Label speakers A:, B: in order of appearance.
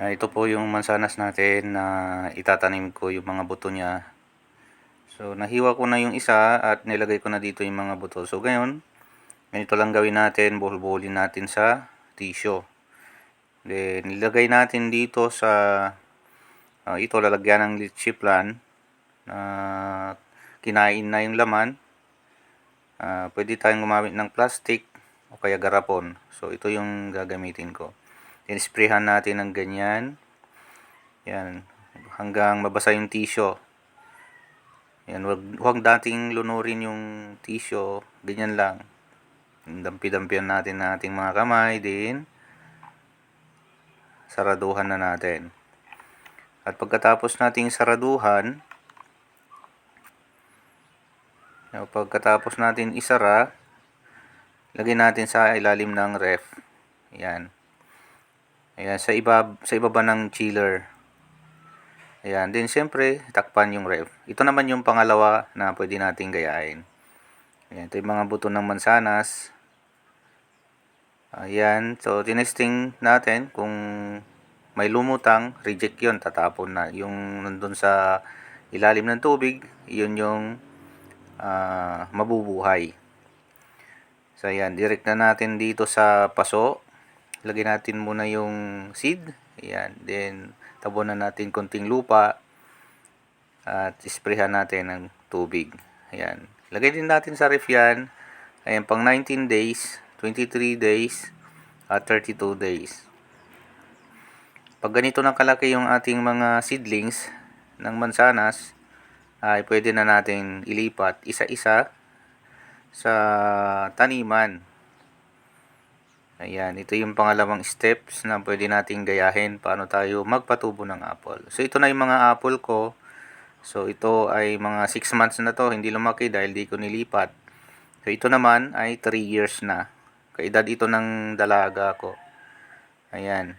A: Ah, ito po yung mansanas natin na itatanim ko yung mga buto niya. So, nahiwa ko na yung isa at nilagay ko na dito yung mga buto. So, ngayon, ganito lang gawin natin. Buhol-buholin natin sa tissue. Then, nilagay natin dito sa ah, ito, lalagyan ng litchi plan na kinain na yung laman. Ah, pwede tayong gumamit ng plastic o kaya garapon. So, ito yung gagamitin ko. Then, sprayhan natin ng ganyan. Yan. Hanggang mabasa yung tissue. Yan. Wag, huwag dating lunurin yung tissue. Ganyan lang. Dampi-dampian natin ng ating mga kamay. Din, saraduhan na natin. At pagkatapos nating saraduhan, pagkatapos natin isara, lagay natin sa ilalim ng ref. Yan. Ayan, sa iba sa ibaba ng chiller. Ayan, din siyempre takpan yung ref. Ito naman yung pangalawa na pwede nating gayahin. Ayan, ito yung mga buto ng mansanas. Ayan, so tinesting natin kung may lumutang, reject yun, tatapon na. Yung nandun sa ilalim ng tubig, yun yung ah, mabubuhay. So ayan, direct na natin dito sa paso. Lagyan natin muna yung seed. Ayan, then tabunan natin konting lupa at isprayhan natin ng tubig. Ayan. Lagay din natin sa ref yan. Ayan, pang 19 days, 23 days, at 32 days. Pag ganito na kalaki yung ating mga seedlings ng mansanas, ay pwede na natin ilipat isa-isa sa taniman. Ayan, ito yung pangalawang steps na pwede nating gayahin paano tayo magpatubo ng apple. So ito na yung mga apple ko. So ito ay mga 6 months na to, hindi lumaki dahil di ko nilipat. So ito naman ay 3 years na. Kaedad ito ng dalaga ko. Ayan.